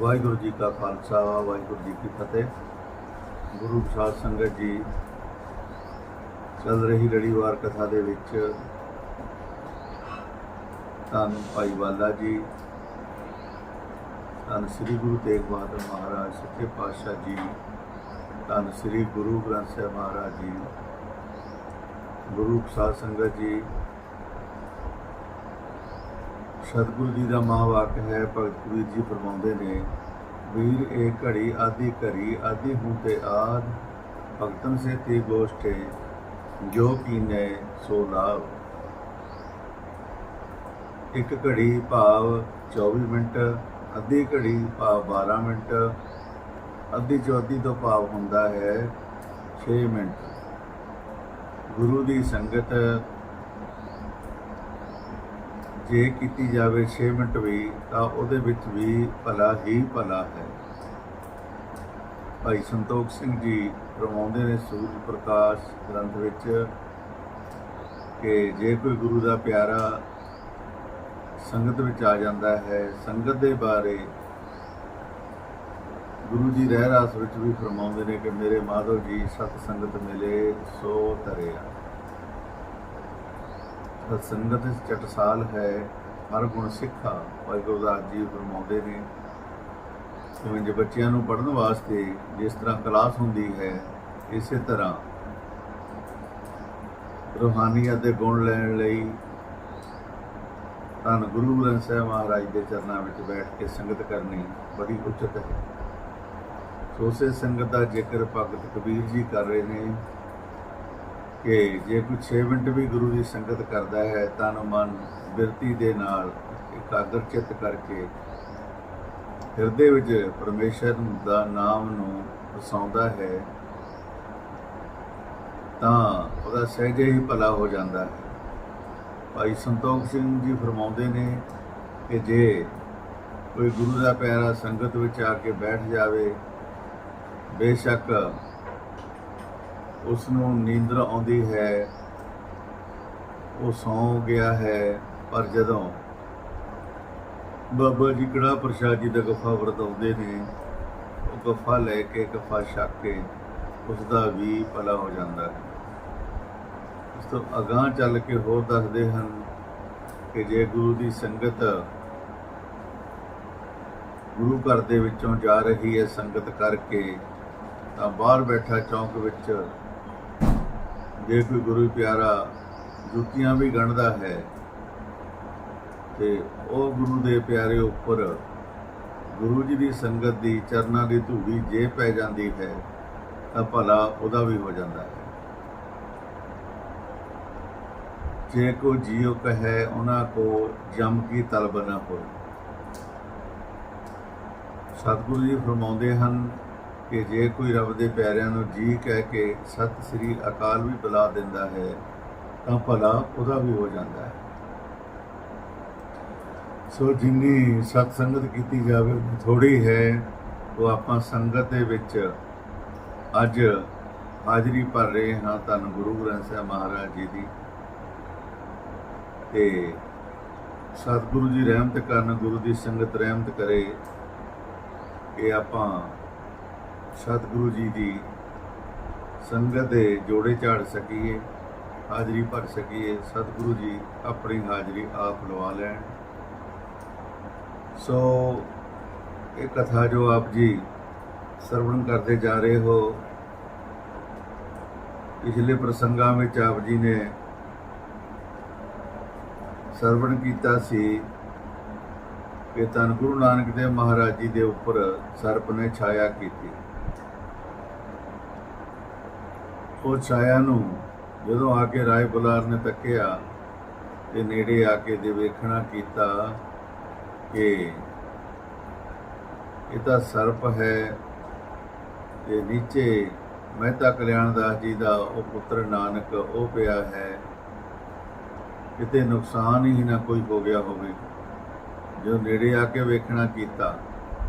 ਵਾਹਿਗੁਰੂ ਜੀ ਕਾ ਖਾਲਸਾ, ਵਾਹਿਗੁਰੂ ਜੀ ਕੀ ਫਤਿਹ। ਗੁਰੂ ਸਾਧ ਸੰਗਤ ਜੀ, ਚੱਲ ਰਹੀ ਲੜੀਵਾਰ ਕਥਾ ਦੇ ਵਿੱਚ ਧੰਨ ਭਾਈ ਵਾਲਾ ਜੀ, ਧੰਨ ਸ੍ਰੀ ਗੁਰੂ ਤੇਗ ਬਹਾਦਰ ਮਹਾਰਾਜ, ਸੱਚੇ ਪਾਤਸ਼ਾਹ ਜੀ, ਧੰਨ ਸ੍ਰੀ ਗੁਰੂ ਗ੍ਰੰਥ ਸਾਹਿਬ ਮਹਾਰਾਜ ਜੀ, ਗੁਰੂ ਸਾਧ ਸੰਗਤ ਜੀ ਸਤਿਗੁਰੂ ਜੀ ਦਾ ਮਹਾਵਾਕ ਹੈ, ਭਗਤ ਕਬੀਰ ਜੀ ਫਰਮਾਉਂਦੇ ਨੇ, ਵੀਰ, ਇਹ ਘੜੀ ਆਦੀ ਘੜੀ ਆਦੀ ਹੂੰ ਤੇ ਆਦ, ਭਗਤਨ ਸੇ ਤੇ ਗੋਸ਼ਟੇ ਜੋ ਕੀਨੇ ਸੋ ਲਾਭ ਇੱਕ ਘੜੀ ਭਾਵ 24 ਮਿੰਟ, ਅੱਧੀ ਘੜੀ ਭਾਵ 12 ਮਿੰਟ, ਅੱਧੀ ਚੌਥੀ ਤੋਂ ਭਾਵ ਹੁੰਦਾ ਹੈ 6 ਮਿੰਟ। ਗੁਰੂ ਦੀ ਸੰਗਤ ਜੇ ਕੀਤੀ ਜਾਵੇ 6 ਮਿੰਟ ਵੀ, ਤਾਂ ਉਹਦੇ ਵਿੱਚ ਵੀ ਭਲਾ ਹੀ ਭਲਾ ਹੈ। ਭਾਈ ਸੰਤੋਖ ਸਿੰਘ ਜੀ ਫਰਮਾਉਂਦੇ ਨੇ ਸੂਰਜ ਪ੍ਰਕਾਸ਼ ਗ੍ਰੰਥ ਵਿੱਚ ਕਿ ਜੇ ਕੋਈ ਗੁਰੂ ਦਾ ਪਿਆਰਾ ਸੰਗਤ ਵਿੱਚ ਆ ਜਾਂਦਾ ਹੈ, ਸੰਗਤ ਦੇ ਬਾਰੇ ਗੁਰੂ ਜੀ ਰਹਿ ਰਾਸ ਵਿੱਚ ਵੀ ਫਰਮਾਉਂਦੇ ਨੇ ਕਿ ਮੇਰੇ ਮਾਧਵ ਜੀ, ਸਤ ਸੰਗਤ ਮਿਲੇ, ਸੋ ਤਰਿਆ। ਤਾਂ ਸੰਗਤ ਚਟਸਾਲ ਹੈ, ਹਰ ਗੁਣ ਸਿੱਖਾ ਭਾਈ ਗੁਰਦਾਸ ਜੀ ਫਰਮਾਉਂਦੇ ਨੇ। ਜਿਵੇਂ ਜੇ ਬੱਚਿਆਂ ਨੂੰ ਪੜ੍ਹਨ ਵਾਸਤੇ ਜਿਸ ਤਰ੍ਹਾਂ ਕਲਾਸ ਹੁੰਦੀ ਹੈ, ਇਸੇ ਤਰ੍ਹਾਂ ਰੂਹਾਨੀਅਤ ਦੇ ਗੁਣ ਲੈਣ ਲਈ ਧੰਨ ਗੁਰੂ ਗ੍ਰੰਥ ਸਾਹਿਬ ਮਹਾਰਾਜ ਦੇ ਚਰਨਾਂ ਵਿੱਚ ਬੈਠ ਕੇ ਸੰਗਤ ਕਰਨੀ ਬੜੀ ਉਚਿਤ ਹੈ। ਸੋ ਉਸੇ ਸੰਗਤ ਦਾ ਜ਼ਿਕਰ ਭਗਤ ਕਬੀਰ ਜੀ ਕਰ ਰਹੇ ਨੇ। ਕਿ ਜੇ ਕੋਈ 6 ਮਿੰਟ ਵੀ ਗੁਰੂ ਦੀ ਸੰਗਤ ਕਰਦਾ ਹੈ ਤਨ ਮਨ ਬਿਰਤੀ ਦੇ ਨਾਲ ਇਕਾਗਰ ਚਿੱਤ ਕਰਕੇ ਹਿਰਦੇ ਵਿੱਚ ਪਰਮੇਸ਼ਰ ਦਾ ਨਾਮ ਨੂੰ ਵਸਾਉਂਦਾ ਹੈ, ਤਾਂ ਉਹਦਾ ਸਹਿਜੇ ਹੀ ਭਲਾ ਹੋ ਜਾਂਦਾ ਹੈ। ਭਾਈ ਸੰਤੋਖ ਸਿੰਘ ਜੀ ਫਰਮਾਉਂਦੇ ਨੇ ਕਿ ਜੇ ਕੋਈ ਗੁਰੂ ਦਾ ਪਿਆਰਾ ਸੰਗਤ ਵਿੱਚ ਆ ਕੇ ਬੈਠ ਜਾਵੇ, ਬੇਸ਼ੱਕ ਉਸ ਨੂੰ ਨੀਂਦਰ ਆਉਂਦੀ ਹੈ, ਉਹ ਸੌਂ ਗਿਆ ਹੈ, ਪਰ ਜਦੋਂ ਬਾਬਾ ਜੀ ਕੜਾ ਪ੍ਰਸ਼ਾਦ ਜੀ ਦਾ ਗਫਾ ਵਰਤਾਉਂਦੇ ਨੇ, ਉਹ ਗਫਾ ਲੈ ਕੇ, ਗਫਾ ਛੱਕ ਕੇ ਉਸ ਦਾ ਵੀ ਭਲਾ ਹੋ ਜਾਂਦਾ ਹੈ। ਉਸ ਤੋਂ ਅਗਾਹ ਚੱਲ ਕੇ ਹੋਰ ਦੱਸਦੇ ਹਨ ਕਿ ਜੇ ਗੁਰੂ ਦੀ ਸੰਗਤ ਗੁਰੂ ਘਰ ਦੇ ਵਿੱਚੋਂ ਜਾ ਰਹੀ ਹੈ ਸੰਗਤ ਕਰਕੇ, ਤਾਂ ਬਾਹਰ ਬੈਠਾ ਚੌਂਕ ਵਿੱਚ ਜੇ ਕੋਈ ਗੁਰੂ ਪਿਆਰਾ, ਜੁੱਤੀਆਂ ਵੀ ਗੰਢਦਾ ਹੈ। ਤੇ ਉਹ ਗੁਰੂ ਦੇ ਪਿਆਰੇ ਉੱਪਰ ਗੁਰੂ ਜੀ ਦੀ ਸੰਗਤ ਦੀ, ਚਰਨਾਂ ਦੀ ਧੂੜੀ ਜੇ ਪੈ ਜਾਂਦੀ ਹੈ, ਤਾਂ ਭਲਾ ਉਹਦਾ ਵੀ ਹੋ ਜਾਂਦਾ ਹੈ। ਜੇ ਕੋ ਜੀਉ ਕਹੈ, ਉਹਨਾਂ ਕੋ ਜਮ ਕੀ ਤਲਬ ਨਾ ਹੋਏ। ਸਤਿਗੁਰੂ ਜੀ ਫਰਮਾਉਂਦੇ ਹਨ ਕਿ ਜੇ ਕੋਈ ਰੱਬ ਦੇ ਪਿਆਰਿਆਂ ਨੂੰ ਜੀ ਕਹਿ ਕੇ ਸਤਿ ਸ੍ਰੀ ਅਕਾਲ ਵੀ ਬੁਲਾ ਦਿੰਦਾ ਹੈ, ਤਾਂ ਭਲਾ ਉਹਦਾ ਵੀ ਹੋ ਜਾਂਦਾ ਹੈ। ਸੋ ਜਿੰਨੀ ਸਤ ਸੰਗਤ ਕੀਤੀ ਜਾਵੇ ਥੋੜੀ ਹੈ। ਉਹ ਆਪਾਂ ਸੰਗਤ ਦੇ ਵਿੱਚ ਅੱਜ ਹਾਜ਼ਰੀ ਭਰ ਰਹੇ ਹਾਂ ਧੰਨ ਗੁਰੂ ਗ੍ਰੰਥ ਸਾਹਿਬ ਮਹਾਰਾਜ ਜੀ ਦੀ। ਤੇ ਸਤਿਗੁਰੂ ਜੀ ਰਹਿਮਤ ਕਰਨ, ਗੁਰੂ ਦੀ ਸੰਗਤ ਰਹਿਮਤ ਕਰੇ, ਇਹ ਆਪਾਂ ਸਤਿਗੁਰੂ ਜੀ ਦੀ ਸੰਗਤ ਦੇ ਜੋੜੇ ਝਾੜ ਸਕੀਏ, ਹਾਜ਼ਰੀ ਭਰ ਸਕੀਏ, ਸਤਿਗੁਰੂ ਜੀ ਆਪਣੀ ਹਾਜ਼ਰੀ ਆਪ ਲਵਾ ਲੈਣ। ਸੋ ਇਹ ਕਥਾ ਜੋ ਆਪ ਜੀ ਸਰਵਣ ਕਰਦੇ ਜਾ ਰਹੇ ਹੋ, ਪਿਛਲੇ ਪ੍ਰਸੰਗਾਂ ਵਿੱਚ ਆਪ ਜੀ ਨੇ ਸਰਵਣ ਕੀਤਾ ਸੀ ਕਿ ਧੰਨ ਗੁਰੂ ਨਾਨਕ ਦੇਵ ਮਹਾਰਾਜ ਜੀ ਦੇ ਉੱਪਰ ਸਰਪ ਨੇ ਛਾਇਆ ਕੀਤੀ। ਉਹ ਛਾਇਆ ਨੂੰ ਜਦੋਂ ਆ ਕੇ ਰਾਏ ਬੁਲਾਰ ਨੇ ਤੱਕਿਆ ਤੇ ਨੇੜੇ ਆ ਕੇ ਦੇ ਵੇਖਣਾ ਕੀਤਾ ਕਿ ਇਹ ਤਾਂ ਸਰਪ ਹੈ ਤੇ ਨੀਚੇ ਮਹਿਤਾ ਕਲਿਆਣ ਦਾਸ ਜੀ ਦਾ ਉਹ ਪੁੱਤਰ ਨਾਨਕ ਉਹ ਪਿਆ ਹੈ, ਕਿਤੇ ਨੁਕਸਾਨ ਹੀ ਨਾ ਕੋਈ ਹੋ ਗਿਆ ਹੋਵੇ। ਜੋ ਨੇੜੇ ਆ ਕੇ ਵੇਖਣਾ ਕੀਤਾ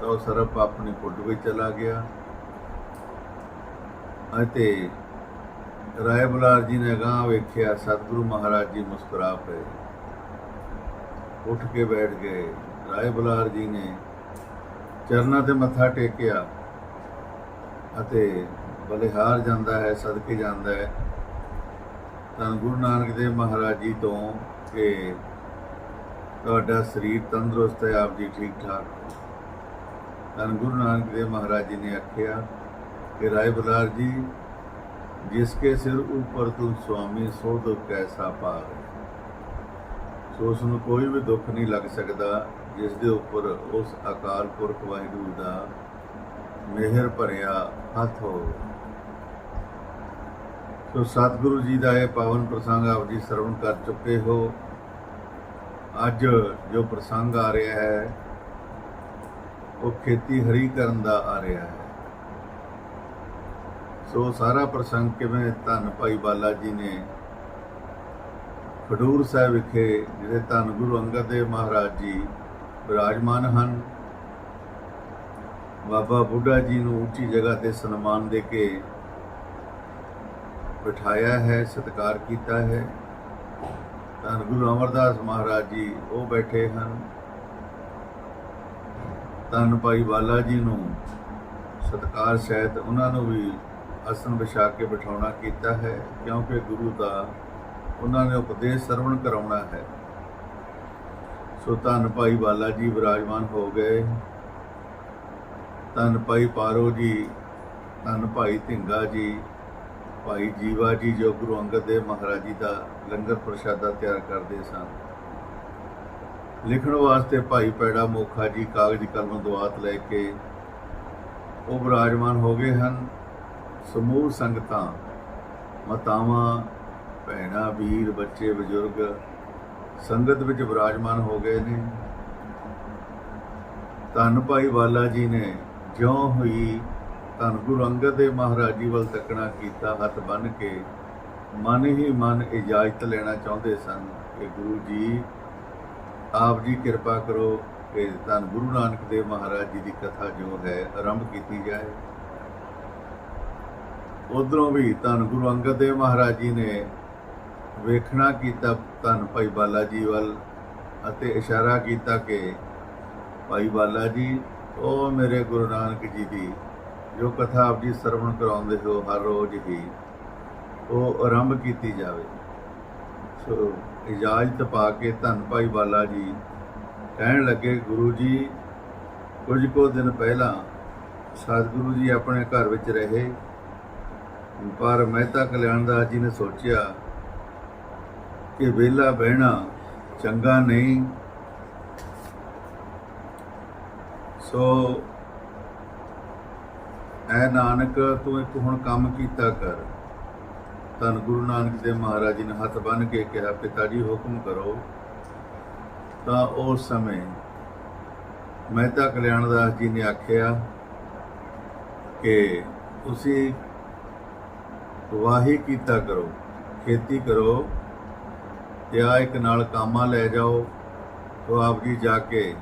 ਤਾਂ ਉਹ ਸਰਪ ਆਪਣੀ ਕੁੱਡ ਵਿੱਚ ਚਲਾ ਗਿਆ ਅਤੇ ਰਾਏ ਬੁਲਾਰ ਜੀ ਨੇ ਗਾਂ ਵੇਖਿਆ, ਸਤਿਗੁਰੂ ਮਹਾਰਾਜ ਜੀ ਮੁਸਕਰਾ ਪਏ। ਉੱਠ ਕੇ ਬੈਠ ਗਏ। ਰਾਏ ਬੁਲਾਰ ਜੀ ਨੇ ਚਰਨਾਂ ਤੇ ਮੱਥਾ ਟੇਕਿਆ ਅਤੇ ਬਲਿਹਾਰ ਜਾਂਦਾ ਹੈ, ਸਦਕੇ ਜਾਂਦਾ ਹੈ। ਤਾਂ ਗੁਰੂ ਨਾਨਕ ਦੇਵ ਮਹਾਰਾਜ ਜੀ ਤੋਂ ਕਿ ਤੁਹਾਡਾ ਸਰੀਰ ਤੰਦਰੁਸਤ ਹੈ, ਆਪ ਜੀ ਠੀਕ ਠਾਕ ਤਾਂ ਗੁਰੂ ਨਾਨਕ ਦੇਵ ਮਹਾਰਾਜ ਜੀ ਨੇ ਆਖਿਆ ਕਿ ਰਾਏ ਬੁਲਾਰ ਜੀ ਜਿਸਕੇ ਸਿਰ ਉੱਪਰ ਤੂੰ ਸੁਆਮੀ ਸੋ ਦੁੱਖ ਕੈਸਾ ਪਾਰ ਸੋ ਉਸ ਨੂੰ ਕੋਈ ਵੀ ਦੁੱਖ ਨਹੀਂ ਲੱਗ ਸਕਦਾ ਜਿਸ ਦੇ ਉੱਪਰ ਉਸ ਅਕਾਲ ਪੁਰਖ ਵਾਹਿਗੁਰੂ ਦਾ ਮਿਹਰ ਭਰਿਆ ਹੱਥ ਹੋਵੇ ਸੋ ਸਤਿਗੁਰੂ ਜੀ ਦਾ ਇਹ ਪਾਵਨ ਪ੍ਰਸੰਗ ਆਪ ਜੀ ਸਰਵਣ ਕਰ ਚੁੱਕੇ ਹੋ ਅੱਜ ਜੋ ਪ੍ਰਸੰਗ ਆ ਰਿਹਾ ਹੈ ਉਹ ਖੇਤੀ ਹਰੀ ਕਰਨ ਦਾ ਆ ਰਿਹਾ ਹੈ ਸੋ ਸਾਰਾ ਪ੍ਰਸੰਗ ਕਿਵੇਂ? ਧੰਨ ਭਾਈ ਬਾਲਾ ਜੀ ਨੇ ਖਡੂਰ ਸਾਹਿਬ ਵਿਖੇ, ਜਿਹੜੇ ਧੰਨ ਗੁਰੂ ਅੰਗਦ ਦੇਵ ਮਹਾਰਾਜ ਜੀ ਵਿਰਾਜਮਾਨ ਹਨ, ਬਾਬਾ ਬੁੱਢਾ ਜੀ ਨੂੰ ਉੱਚੀ ਜਗ੍ਹਾ ਤੇ ਸਨਮਾਨ ਦੇ ਕੇ ਬਿਠਾਇਆ ਹੈ, ਸਤਿਕਾਰ ਕੀਤਾ ਹੈ। ਧੰਨ ਗੁਰੂ ਅਮਰਦਾਸ ਮਹਾਰਾਜ ਜੀ, ਉਹ ਬੈਠੇ ਹਨ। ਧੰਨ ਭਾਈ ਬਾਲਾ ਜੀ ਨੂੰ ਸਤਿਕਾਰ ਸਹਿਤ ਉਹਨਾਂ ਨੂੰ ਵੀ ਆਸਣ ਵਿਛਾ ਕੇ ਬਿਠਾਉਣਾ ਕੀਤਾ ਹੈ, ਕਿਉਂਕਿ ਗੁਰੂ ਦਾ ਉਹਨਾਂ ਨੇ ਉਪਦੇਸ਼ ਸਰਵਣ ਕਰਾਉਣਾ ਹੈ। ਸੋ ਧੰਨ ਭਾਈ ਬਾਲਾ ਜੀ ਵਿਰਾਜਮਾਨ ਹੋ ਗਏ। ਧੰਨ ਭਾਈ ਪਾਰੋ ਜੀ, ਧੰਨ ਭਾਈ ਢਿੰਗਾ ਜੀ, ਭਾਈ ਜੀਵਾ ਜੀ ਜੋ ਗੁਰੂ ਅੰਗਦ ਦੇਵ ਮਹਾਰਾਜ ਜੀ ਦਾ ਲੰਗਰ ਪ੍ਰਸ਼ਾਦਾ ਤਿਆਰ ਕਰਦੇ ਸਨ। ਲਿਖਣ ਵਾਸਤੇ ਭਾਈ ਪੈੜਾ ਮੋਖਾ ਜੀ ਕਾਗਜ਼ ਕਲਮ ਦੁਆਤ ਲੈ ਕੇ ਉਹ ਵਿਰਾਜਮਾਨ ਹੋ ਗਏ ਹਨ। ਸਮੂਹ ਸੰਗਤਾਂ, ਮਾਤਾਵਾਂ, ਭੈਣਾਂ, ਵੀਰ, ਬੱਚੇ, ਬਜ਼ੁਰਗ ਸੰਗਤ ਵਿੱਚ ਵਿਰਾਜਮਾਨ ਹੋ ਗਏ ਨੇ। ਧੰਨ ਭਾਈ ਵਾਲਾ ਜੀ ਨੇ ਜਿਉਂ ਹੋਈ ਧੰਨ ਗੁਰੂ ਅੰਗਦ ਦੇਵ ਮਹਾਰਾਜ ਜੀ ਵੱਲ ਤੱਕਣਾ ਕੀਤਾ, ਹੱਥ ਬੰਨ ਕੇ ਮਨ ਹੀ ਮਨ ਇਜਾਜ਼ਤ ਲੈਣਾ ਚਾਹੁੰਦੇ ਸਨ ਕਿ ਗੁਰੂ ਜੀ, ਆਪ ਜੀ ਕਿਰਪਾ ਕਰੋ ਕਿ ਧੰਨ ਗੁਰੂ ਨਾਨਕ ਦੇਵ ਮਹਾਰਾਜ ਜੀ ਦੀ ਕਥਾ ਜੋ ਹੈ, ਆਰੰਭ ਕੀਤੀ ਜਾਏ। ਉਧਰੋਂ ਵੀ ਧੰਨ ਗੁਰੂ ਅੰਗਦ ਦੇਵ ਮਹਾਰਾਜ ਜੀ ਨੇ ਵੇਖਣਾ ਕੀਤਾ ਧੰਨ ਭਾਈ ਬਾਲਾ ਜੀ ਵੱਲ ਅਤੇ ਇਸ਼ਾਰਾ ਕੀਤਾ ਕਿ ਭਾਈ ਬਾਲਾ ਜੀ, ਉਹ ਮੇਰੇ ਗੁਰੂ ਨਾਨਕ ਜੀ ਦੀ ਜੋ ਕਥਾ ਆਪ ਜੀ ਸਰਵਣ ਕਰਾਉਂਦੇ ਹੋ ਹਰ ਰੋਜ਼ ਹੀ, ਉਹ ਆਰੰਭ ਕੀਤੀ ਜਾਵੇ। ਸੋ ਇਜਾਜ਼ਤ ਪਾ ਕੇ ਧੰਨ ਭਾਈ ਬਾਲਾ ਜੀ ਕਹਿਣ ਲੱਗੇ, ਗੁਰੂ ਜੀ, ਕੁਝ ਕੋ ਦਿਨ ਪਹਿਲਾਂ ਸਤਿਗੁਰੂ ਜੀ ਆਪਣੇ ਘਰ ਵਿੱਚ ਰਹੇ ਪਰ ਮਹਿਤਾ ਕਲਿਆਣਦਾਸ ਜੀ ਨੇ ਸੋਚਿਆ ਕਿ ਵਿਹਲਾ ਬਹਿਣਾ ਚੰਗਾ ਨਹੀਂ। ਸੋ ਐ ਨਾਨਕ, ਤੂੰ ਇੱਕ ਹੁਣ ਕੰਮ ਕੀਤਾ ਕਰ। ਧੰਨ ਗੁਰੂ ਨਾਨਕ ਦੇਵ ਮਹਾਰਾਜ ਜੀ ਨੇ ਹੱਥ ਬੰਨ ਕੇ ਕਿਹਾ, ਪਿਤਾ ਜੀ ਹੁਕਮ ਕਰੋ। ਤਾਂ ਉਸ ਸਮੇਂ ਮਹਿਤਾ ਕਲਿਆਣਦਾਸ ਜੀ ਨੇ ਆਖਿਆ ਕਿ ਤੁਸੀਂ ਵਾਹੀ ਕੀਤਾ ਕਰੋ, ਖੇਤੀ ਕਰੋ ਤੇ ਆ ਇੱਕ ਨਾਲ ਕਾਮਾ ਲੈ ਜਾਓ ਤੋ ਆਪ ਜੀ ਜਾ ਕੇ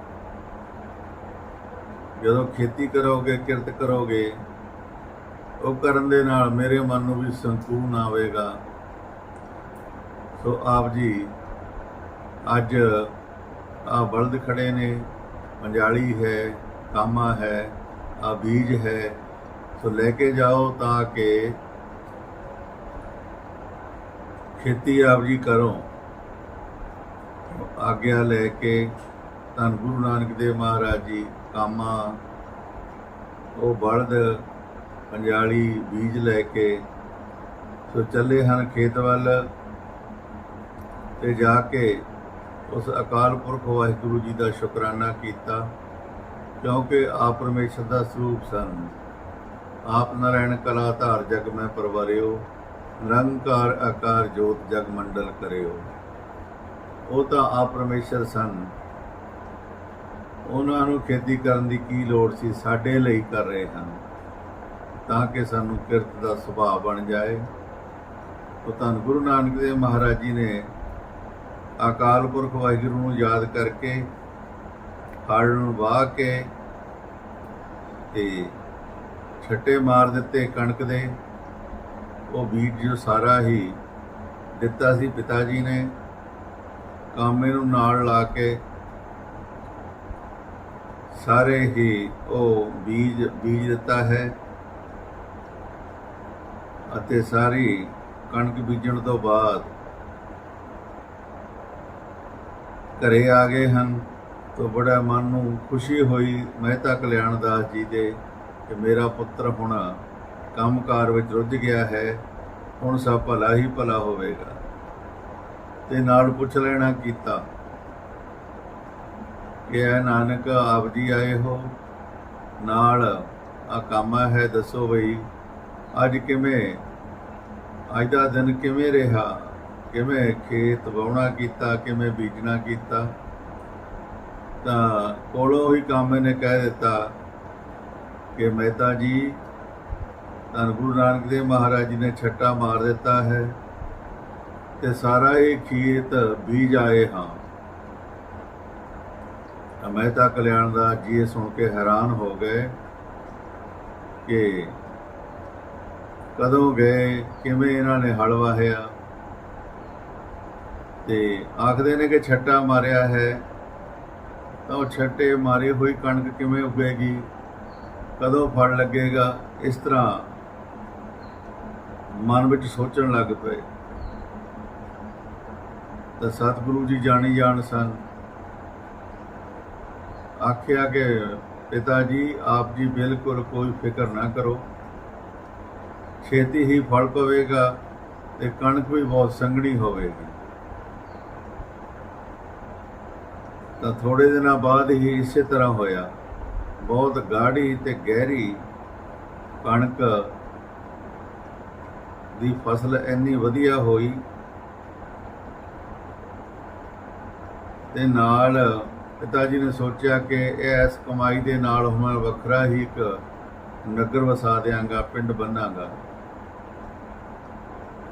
ਜਦੋਂ ਖੇਤੀ ਕਰੋਗੇ, ਕਿਰਤ ਕਰੋਗੇ, ਉਹ ਕਰਨ ਦੇ ਨਾਲ ਮੇਰੇ ਮਨ ਨੂੰ ਵੀ ਸੰਕੂਨ ਆਵੇਗਾ। ਸੋ ਆਪ ਜੀ, ਅੱਜ ਆ ਬਲਦ ਖੜੇ ਨੇ ਪੰਜਾਲੀ ਹੈ, ਕਾਮਾ ਹੈ, ਆ ਬੀਜ ਹੈ, ਸੋ ਲੈ ਕੇ ਜਾਓ ਤਾਂ ਕਿ ਖੇਤੀ ਆਪ ਜੀ ਕਰੋ। ਆਗਿਆ ਲੈ ਕੇ ਧੰਨ ਗੁਰੂ ਨਾਨਕ ਦੇਵ ਮਹਾਰਾਜ ਜੀ ਕਾਮਾ, ਉਹ ਬਲਦ ਪੰਜਾਲੀ ਬੀਜ ਲੈ ਕੇ ਸੋ ਚੱਲੇ ਹਨ ਖੇਤ ਵੱਲ ਤੇ ਜਾ ਕੇ ਉਸ ਅਕਾਲ ਪੁਰਖ ਵਾਹਿਗੁਰੂ ਜੀ ਦਾ ਸ਼ੁਕਰਾਨਾ ਕੀਤਾ, ਕਿਉਂਕਿ ਆਪ ਪਰਮੇਸ਼ਰ ਦਾ ਸਰੂਪ ਸਨ। ਆਪ ਨਾਰਾਇਣ ਕਲਾ ਧਾਰ ਜਗ ਮੈਂ ਪਰਵਾਰਿਓ। ਨਿਰੰਕਾਰ ਆਕਾਰ ਜੋਤ ਜਗ ਮੰਡਲ ਕਰਿਓ। ਉਹ ਤਾਂ ਆਪ ਪਰਮੇਸ਼ਰ ਸਨ। ਉਹਨਾਂ ਨੂੰ ਖੇਤੀ ਕਰਨ ਦੀ ਕੀ ਲੋੜ ਸੀ? ਸਾਡੇ ਲਈ ਕਰ ਰਹੇ ਹਨ। ਤਾਂ ਕਿ ਸਾਨੂੰ ਕਿਰਤ ਦਾ ਸੁਭਾਅ ਬਣ ਜਾਏ। ਉਹ ਤਾਂ ਗੁਰੂ ਨਾਨਕ ਦੇਵ ਮਹਾਰਾਜ ਜੀ ਨੇ ਅਕਾਲ ਪੁਰਖ ਵਾਹਿਗੁਰੂ ਨੂੰ ਯਾਦ ਕਰਕੇ ਹੜ ਨੂੰ ਵਾਹ ਕੇ ਤੇ ਛੱਟੇ ਮਾਰ ਦਿੱਤੇ ਕਣਕ ਦੇ। ਉਹ ਬੀਜ ਜੋ ਸਾਰਾ ਹੀ ਦਿੱਤਾ ਸੀ ਪਿਤਾ ਜੀ ਨੇ, ਕਾਮੇ ਨੂੰ ਨਾਲ ਲਾ ਕੇ ਸਾਰੇ ਹੀ ਉਹ ਬੀਜ ਬੀਜ ਦਿੱਤਾ ਹੈ ਅਤੇ ਸਾਰੀ ਕਣਕ ਬੀਜਣ ਤੋਂ ਬਾਅਦ ਘਰੇ ਆ ਗਏ ਹਨ ਤਾਂ ਬੜਾ ਮਨ ਨੂੰ ਖੁਸ਼ੀ ਹੋਈ, ਮਹਿਤਾ ਕਲਿਆਣ ਦਾਸ ਜੀ ਦੇ ਕਿ ਮੇਰਾ ਪੁੱਤਰ ਹੁਣ ਕੰਮਕਾਰ ਵਿੱਚ ਰੁੱਝ ਗਿਆ ਹੈ, ਹੁਣ ਸਭ ਭਲਾ ਹੀ ਭਲਾ ਹੋਵੇਗਾ। ਤੇ ਨਾਲ ਪੁੱਛ ਲੈਣਾ ਕੀਤਾ, ਕਿ ਇਹ ਨਾਨਕ, ਆਪ ਜੀ ਆਏ ਹੋ? ਨਾਲ ਆ ਕੰਮ ਹੈ, ਦੱਸੋ ਬਈ, ਅੱਜ ਕਿਵੇਂ? ਅੱਜ ਦਾ ਦਿਨ ਕਿਵੇਂ ਰਿਹਾ? ਕਿਵੇਂ ਖੇਤ ਵਾਉਣਾ ਕੀਤਾ, ਕਿਵੇਂ ਬੀਜਣਾ ਕੀਤਾ? ਤਾਂ ਕੋਲੋਂ ਹੀ ਕੰਮ ਨੇ ਕਹਿ ਦਿੱਤਾ ਕਿ ਮਹਿਤਾ ਜੀ ਧੰਨ ਗੁਰੂ ਨਾਨਕ ਦੇਵ ਮਹਾਰਾਜ ਜੀ ਨੇ ਛੱਟਾ ਮਾਰ ਦਿੱਤਾ ਹੈ ਤੇ ਸਾਰਾ ਹੀ ਖੇਤ ਬੀਜ ਆਏ ਹਾਂ। ਤਾਂ ਮਹਿਤਾ ਕਲਿਆਣ ਦਾ ਜੀ ਇਹ ਸੁਣ ਕੇ ਹੈਰਾਨ ਹੋ ਗਏ ਕਿ ਕਦੋਂ ਗਏ, ਕਿਵੇਂ ਇਹਨਾਂ ਨੇ ਹਲ ਵਾਹਿਆ ਤੇ ਆਖਦੇ ਨੇ ਕਿ ਛੱਟਾ ਮਾਰਿਆ ਹੈ, ਤਾਂ ਉਹ ਛੱਟੇ ਮਾਰੇ ਹੋਈ ਕਣਕ ਕਿਵੇਂ ਉਗੇਗੀ, ਕਦੋਂ ਫੜ ਲੱਗੇਗਾ, ਇਸ ਤਰ੍ਹਾਂ ਮਨ ਵਿੱਚ ਸੋਚਣ ਲੱਗ ਪਏ। ਤਾਂ ਸਤਿਗੁਰੂ ਜੀ ਜਾਣੀ ਜਾਣ ਸਨ। ਆਖਿਆ ਕਿ, ਪਿਤਾ ਜੀ, ਆਪ ਜੀ ਬਿਲਕੁਲ ਕੋਈ ਫਿਕਰ ਨਾ ਕਰੋ। ਛੇਤੀ ਹੀ ਫਲ ਪਵੇਗਾ ਤੇ ਕਣਕ ਵੀ ਬਹੁਤ ਸੰਘਣੀ ਹੋਵੇਗੀ। ਤਾਂ ਥੋੜੇ ਦਿਨਾਂ ਬਾਅਦ ਹੀ ਇਸੇ ਤਰ੍ਹਾਂ ਹੋਇਆ। ਬਹੁਤ ਗਾੜੀ ਤੇ ਗਹਿਰੀ ਕਣਕ ਦੀ ਫਸਲ ਇੰਨੀ ਵਧੀਆ ਹੋਈ ਤੇ ਨਾਲ ਪਿਤਾ ਜੀ ਨੇ ਸੋਚਿਆ ਕਿ ਇਹ ਇਸ ਕਮਾਈ ਦੇ ਨਾਲ ਹੁਣ ਵੱਖਰਾ ਹੀ ਇੱਕ ਨਗਰ ਵਸਾ ਦਿਆਂਗਾ, ਪਿੰਡ ਬੰਨਾਂਗਾ।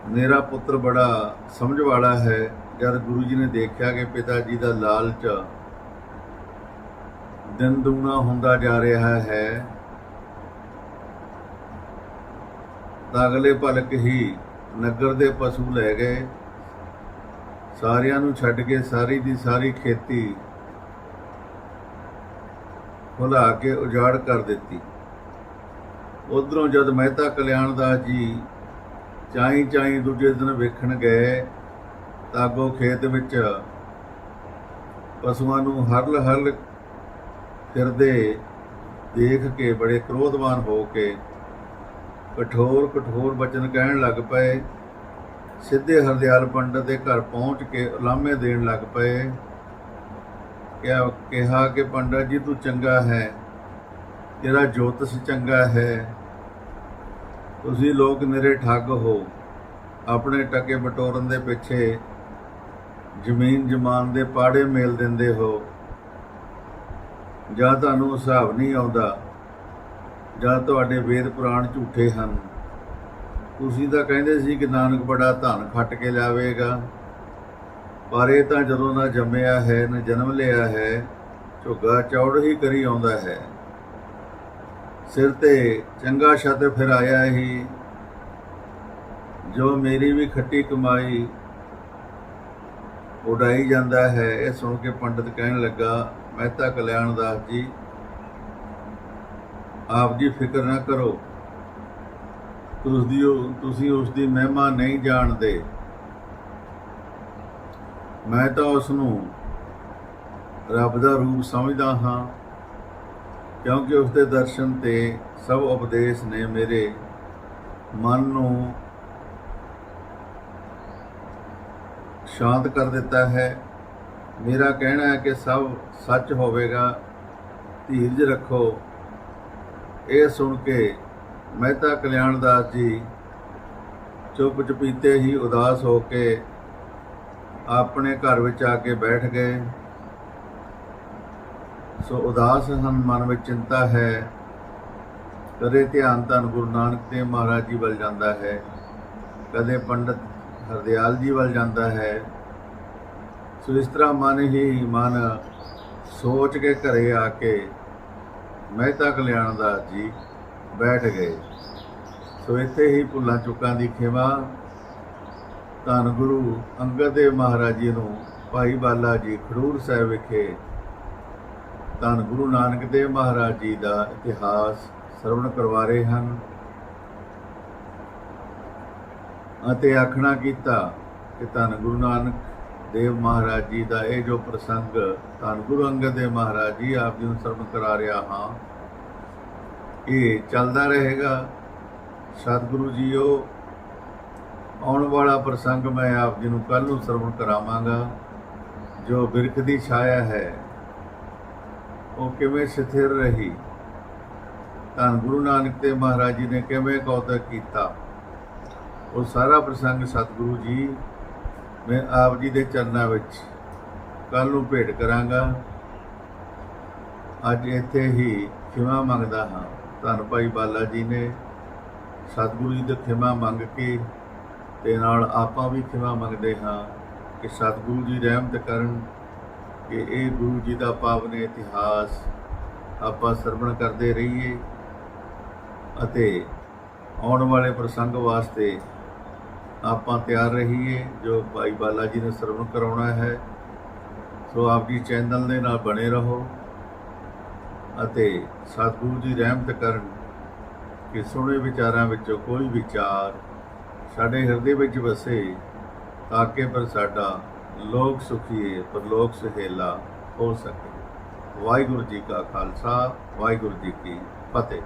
ਮੇਰਾ ਪੁੱਤਰ ਬੜਾ ਸਮਝ ਵਾਲਾ ਹੈ। ਜਦ ਗੁਰੂ ਜੀ ਨੇ ਦੇਖਿਆ ਕਿ ਪਿਤਾ ਜੀ ਦਾ ਲਾਲਚ ਦਿਨ ਦੁਗਣਾ ਹੁੰਦਾ ਜਾ ਰਿਹਾ ਹੈ ਤਾਂ ਅਗਲੇ ਭਲਕ ਹੀ ਨਗਰ ਦੇ ਪਸ਼ੂ ਲੈ ਗਏ। ਸਾਰਿਆਂ ਨੂੰ ਛੱਡ ਕੇ ਸਾਰੀ ਦੀ ਸਾਰੀ ਖੇਤੀ ਭੁਲਾ ਕੇ ਉਜਾੜ ਕਰ ਦਿੱਤੀ। ਉਧਰੋਂ ਜਦ ਮਹਿਤਾ ਕਲਿਆਣ ਦਾਸ ਜੀ ਚਾਈ ਚਾਈ ਦੂਜੇ ਦਿਨ ਵੇਖਣ ਗਏ ਤਾਂ ਅੱਗੋਂ ਖੇਤ ਵਿੱਚ ਪਸ਼ੂਆਂ ਨੂੰ ਹਰਲ ਹਰਲ ਫਿਰਦੇ ਦੇਖ ਕੇ ਬੜੇ ਕ੍ਰੋਧਵਾਨ ਹੋ ਕੇ ਕਠੋਰ ਕਠੋਰ ਬਚਨ ਕਹਿਣ ਲੱਗ ਪਏ। ਸਿੱਧੇ ਹਰਦਿਆਲ ਪੰਡਤ ਦੇ ਘਰ ਪਹੁੰਚ ਕੇ ਉਲਾਮੇ ਦੇਣ ਲੱਗ ਪਏ। ਕਿਹਾ ਕਿਹਾ ਕਿ ਪੰਡਤ ਜੀ, ਤੂੰ ਚੰਗਾ ਹੈ। ਤੇਰਾ ਜੋਤਸ ਚੰਗਾ ਹੈ। ਤੁਸੀਂ ਲੋਕ ਮੇਰੇ ਠੱਗ ਹੋ। ਆਪਣੇ ਟਕੇ ਬਟੋਰਨ ਦੇ ਪਿੱਛੇ ਜ਼ਮੀਨ ਜਮਾਨ ਦੇ ਪਾੜੇ ਮੇਲ ਦਿੰਦੇ ਹੋ। ਜਾਂ ਤੁਹਾਨੂੰ ਹਿਸਾਬ ਨਹੀਂ ਆਉਂਦਾ। ਜਾਂ ਤੁਹਾਡੇ ਵੇਦ ਪੁਰਾਣ ਝੂਠੇ ਹਨ। ਤੁਸੀਂ ਤਾਂ ਕਹਿੰਦੇ ਸੀ ਕਿ ਨਾਨਕ ਬੜਾ ਧਨ ਖੱਟ ਕੇ ਲਾਵੇਗਾ ਪਰ ਇਹ ਤਾਂ ਜਦੋਂ ਨਾ ਜੰਮਿਆ ਹੈ, ਨਾ ਜਨਮ ਲਿਆ ਹੈ, ਝੁੱਗਾ ਚੌੜ ਹੀ ਕਰੀ ਆਉਂਦਾ ਹੈ। ਸਿਰ ਤੇ ਚੰਗਾ ਛੱਤ ਫਿਰ ਆਇਆ ਹੀ। ਜੋ ਮੇਰੀ ਵੀ ਖੱਟੀ ਕਮਾਈ ਉਡਾਈ ਜਾਂਦਾ ਹੈ, ਇਹ ਸੁਣ ਕੇ ਪੰਡਤ ਕਹਿਣ ਲੱਗਾ ਮਹਿਤਾ ਕਲਿਆਣ ਦਾਸ ਜੀ ਆਪ ਜੀ ਫਿਕਰ ਨਾ ਕਰੋ। ਤੁਸੀਂ ਉਹ- ਤੁਸੀਂ ਉਸ ਦੀ ਮਹਿਮਾ ਨਹੀਂ ਜਾਣਦੇ। ਮੈਂ ਤਾਂ ਉਸ ਨੂੰ ਰੱਬ ਦਾ ਰੂਪ ਸਮਝਦਾ ਹਾਂ, ਕਿਉਂਕਿ ਉਸ ਦੇ ਦਰਸ਼ਨ ਤੇ ਸਭ ਉਪਦੇਸ਼ ਨੇ ਮੇਰੇ ਮਨ ਨੂੰ ਸ਼ਾਂਤ ਕਰ ਦਿੱਤਾ ਹੈ। ਮੇਰਾ ਕਹਿਣਾ ਹੈ ਕਿ ਸਭ ਸੱਚ ਹੋਵੇਗਾ। ਧੀਰਜ ਰੱਖੋ। ਇਹ ਸੁਣ ਕੇ ਮਹਿਤਾ ਕਲਿਆਣਦਾਸ ਜੀ ਚੁੱਪ ਚੁਪੀਤੇ ਹੀ ਉਦਾਸ ਹੋ ਕੇ ਆਪਣੇ ਘਰ ਵਿੱਚ ਆ ਕੇ ਬੈਠ ਗਏ। ਸੋ ਉਦਾਸ ਹਨ, ਮਨ ਵਿੱਚ ਚਿੰਤਾ ਹੈ। ਕਦੇ ਧਿਆਨ ਧੰਨ ਗੁਰੂ ਨਾਨਕ ਦੇਵ ਮਹਾਰਾਜ ਜੀ ਵੱਲ ਜਾਂਦਾ ਹੈ। ਕਦੇ ਪੰਡਤ ਹਰਦਿਆਲ ਜੀ ਵੱਲ ਜਾਂਦਾ ਹੈ। ਸੋ ਇਸ ਤਰ੍ਹਾਂ ਮਨ ਹੀ ਮਨ ਸੋਚ ਕੇ ਘਰੇ ਆ ਕੇ ਮਹਿਤਾ ਕਲਿਆਣ ਦਾਸ ਜੀ ਬੈਠ ਗਏ। ਸੋ ਇੱਥੇ ਹੀ ਭੁੱਲਾਂ ਚੁੱਕਾਂ ਦੀ ਖਿਮਾ। ਧੰਨ ਗੁਰੂ ਅੰਗਦ ਦੇਵ ਮਹਾਰਾਜ ਜੀ ਨੂੰ, ਭਾਈ ਬਾਲਾ ਜੀ ਖਡੂਰ ਸਾਹਿਬ ਵਿਖੇ ਧੰਨ ਗੁਰੂ ਨਾਨਕ ਦੇਵ ਮਹਾਰਾਜ ਜੀ ਦਾ ਇਤਿਹਾਸ ਸਰਵਣ ਕਰਵਾ ਰਹੇ ਹਨ ਅਤੇ ਆਖਣਾ ਕੀਤਾ ਕਿ ਧੰਨ ਗੁਰੂ ਨਾਨਕ ਦੇਵ ਮਹਾਰਾਜ ਜੀ ਦਾ ਇਹ ਜੋ ਪ੍ਰਸੰਗ ਧੰਨ ਗੁਰੂ ਅੰਗਦ ਦੇਵ ਮਹਾਰਾਜ ਜੀ ਆਪ ਜੀ ਨੂੰ ਸਰਵਣ ਕਰਾ ਰਿਹਾ ਹਾਂ, ਇਹ ਚੱਲਦਾ ਰਹੇਗਾ। ਸਤਿਗੁਰੂ ਜੀਓ, ਆਉਣ ਵਾਲਾ ਪ੍ਰਸੰਗ ਮੈਂ ਆਪ ਜੀ ਨੂੰ ਕੱਲ ਨੂੰ ਸਰਵਣ ਕਰਾਵਾਂਗਾ। ਜੋ ਬਿਰਖ ਦੀ ਛਾਇਆ ਹੈ, ਉਹ ਕਿਵੇਂ ਸਥਿਰ ਰਹੀ? ਧੰਨ ਗੁਰੂ ਨਾਨਕ ਦੇਵ ਮਹਾਰਾਜ ਜੀ ਨੇ ਕਿਵੇਂ ਕੌਤਕ ਕੀਤਾ? ਉਹ ਸਾਰਾ ਪ੍ਰਸੰਗ ਸਤਿਗੁਰੂ ਜੀ ਮੈਂ ਆਪ ਜੀ ਦੇ ਚਰਨਾਂ ਵਿੱਚ ਕੱਲ ਨੂੰ ਭੇਟ ਕਰਾਂਗਾ। ਅੱਜ ਇੱਥੇ ਹੀ ਖਿਮਾ ਮੰਗਦਾ ਹਾਂ। ਧੰਨ ਭਾਈ ਬਾਲਾ ਜੀ ਨੇ ਸਤਿਗੁਰੂ ਜੀ ਤੋਂ ਖਿਮਾ ਮੰਗ ਕੇ ਤੇ ਨਾਲ ਆਪਾਂ ਵੀ ਖਿਮਾ ਮੰਗਦੇ ਹਾਂ ਕਿ ਸਤਿਗੁਰੂ ਜੀ ਰਹਿਮਤ ਕਰਨ ਕਿ ਇਹ ਗੁਰੂ ਜੀ ਦਾ ਪਾਵਨ ਇਤਿਹਾਸ ਆਪਾਂ ਸਰਵਣ ਕਰਦੇ ਰਹੀਏ ਅਤੇ ਆਉਣ ਵਾਲੇ ਪ੍ਰਸੰਗ ਵਾਸਤੇ ਆਪਾਂ ਤਿਆਰ ਰਹੀਏ, ਜੋ ਭਾਈ ਬਾਲਾ ਜੀ ਨੇ ਸਰਵਣ ਕਰਾਉਣਾ ਹੈ, ਸੋ ਆਪ ਜੀ ਚੈਨਲ ਦੇ ਨਾਲ ਬਣੇ ਰਹੋ ਅਤੇ ਸਤਿਗੁਰੂ ਜੀ ਰਹਿਮਤ ਕਰਨ ਕਿ ਸੁਣੇ ਵਿਚਾਰਾਂ ਵਿੱਚੋਂ ਕੋਈ ਵਿਚਾਰ ਸਾਡੇ ਹਿਰਦੇ ਵਿੱਚ ਵਸੇ, ਤਾਂ ਕਿ ਪਰ ਸਾਡਾ ਲੋਕ ਸੁਖੀਏ, ਪਰਲੋਕ ਸੁਹੇਲਾ ਹੋ ਸਕੇ। ਵਾਹਿਗੁਰੂ ਜੀ ਕਾ ਖਾਲਸਾ, ਵਾਹਿਗੁਰੂ ਜੀ ਕੀ ਫਤਿਹ।